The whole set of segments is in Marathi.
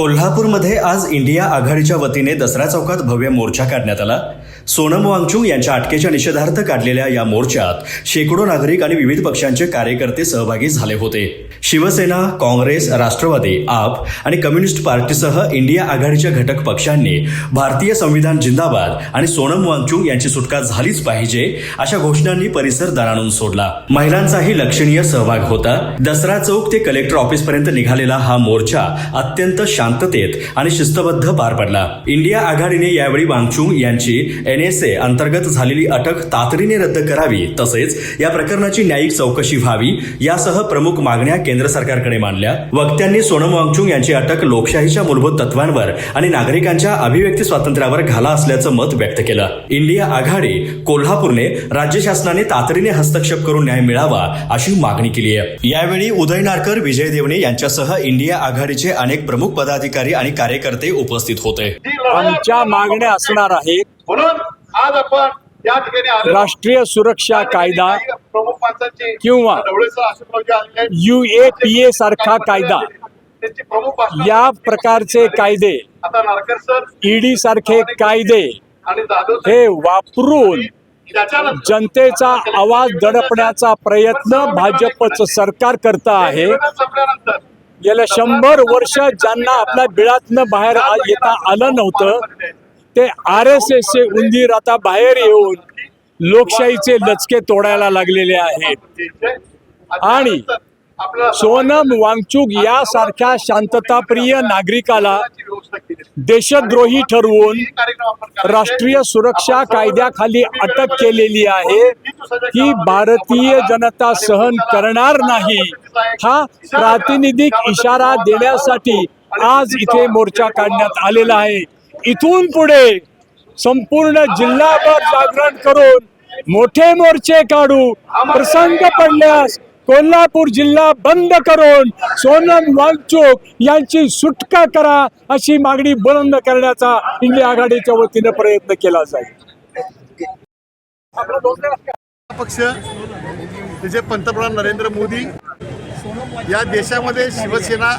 कोल्हापूरमध्ये आज इंडिया आघाडीच्या वतीने दसरा चौकात भव्य मोर्चा काढण्यात आला. सोनम वांगचुंग यांच्या अटकेच्या निषेधार्थ काढलेल्या या मोर्चात शेकडो नागरिक आणि विविध पक्षांचे कार्यकर्ते सहभागी झाले होते. शिवसेना काँग्रेस राष्ट्रवादी आप आणि कम्युनिस्ट पार्टीसह इंडिया आघाडीच्या घटक पक्षांनी भारतीय संविधान जिंदाबाद आणि सोनम वांगचुंग यांची सुटका झालीच पाहिजे अशा घोषणांनी परिसर दणाणून सोडला. महिलांचाही लक्षणीय सहभाग होता. दसरा चौक ते कलेक्टर ऑफिसपर्यंत निघालेला हा मोर्चा अत्यंत शांततेत आणि शिस्तबद्ध पार पडला. इंडिया आघाडीने यावेळी वांगचुंग यांची एनएसए अंतर्गत झालेली अटक तातडीने रद्द करावी तसेच या प्रकरणाची न्यायिक चौकशी व्हावी यासह प्रमुख मागण्या केंद्र सरकारकडे मांडल्या. वक्त्यांनी सोनम वांगचुंग यांची अटक लोकशाहीच्या मूलभूत तत्वांवर आणि नागरिकांच्या अभिव्यक्ती स्वातंत्र्यावर घाला असल्याचं मत व्यक्त केलं. इंडिया आघाडी कोल्हापूरने राज्य शासनाने तातडीने हस्तक्षेप करून न्याय मिळावा अशी मागणी केली आहे. यावेळी उदय नारकर विजय देवणे यांच्यासह इंडिया आघाडीचे अनेक प्रमुख पदाधिकारी आणि कार्यकर्ते उपस्थित होते. आमच्या मागण्या असणार आहेत. म्हणून आज आपण या ठिकाणी. राष्ट्रीय सुरक्षा कायदा किंवा. यू ए पी ए सारखा कायदा या प्रकारचे कायदे ईडी सारखे कायदे हे वापरून जनतेचा आवाज दडपण्याचा प्रयत्न भाजपचं सरकार करत आहे गेल्या शंभर वर्ष ज्यांना आपल्या बिळातनं बाहेर येता आलं नव्हतं ते आर एस एसचे उंदीर आता बाहेर येऊन लोकशाहीचे लचके तोडायला लागलेले आहेत. आणि सोनम वांगचुक यासारख्या शांतताप्रिय नागरिकाला देशद्रोही ठरवून राष्ट्रीय सुरक्षा कायद्याखाली अटक केलेली आहे ही भारतीय जनता सहन करणार नाही हा प्रातिनिधिक इशारा देण्यासाठी आज इथे मोर्चा काढण्यात आलेला आहे. इथून पुढे संपूर्ण जिल्हाभर जागरण करून मोठे मोर्चे काढू प्रसंग पडल्यास कोल्हापूर जिल्हा बंद करून सोनम वांगचूक यांची सुटका करा अशी मागणी बुलंद करण्याचा इंडिया आघाडीच्या वतीने प्रयत्न केला जाईल. पक्ष त्याचे पंतप्रधान नरेंद्र मोदी या देशामध्ये शिवसेना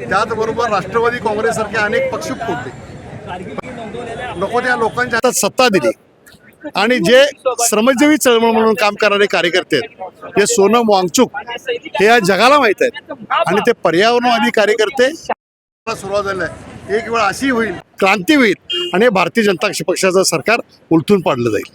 त्याचबरोबर राष्ट्रवादी काँग्रेससारखे अनेक पक्ष होते नको त्या लोकांच्या हातात सत्ता दिली. आणि जे श्रमजीवी चळवळ म्हणून काम करणारे कार्यकर्ते आहेत हे सोनम वांगचूक हे या जगाला माहीत आहेत. आणि ते पर्यावरणवादी कार्यकर्ते सुरुवात झाली आहे. एक वेळ अशी होईल क्रांती होईल आणि हे भारतीय जनता पक्षाचं सरकार उलथून पाडलं जाईल.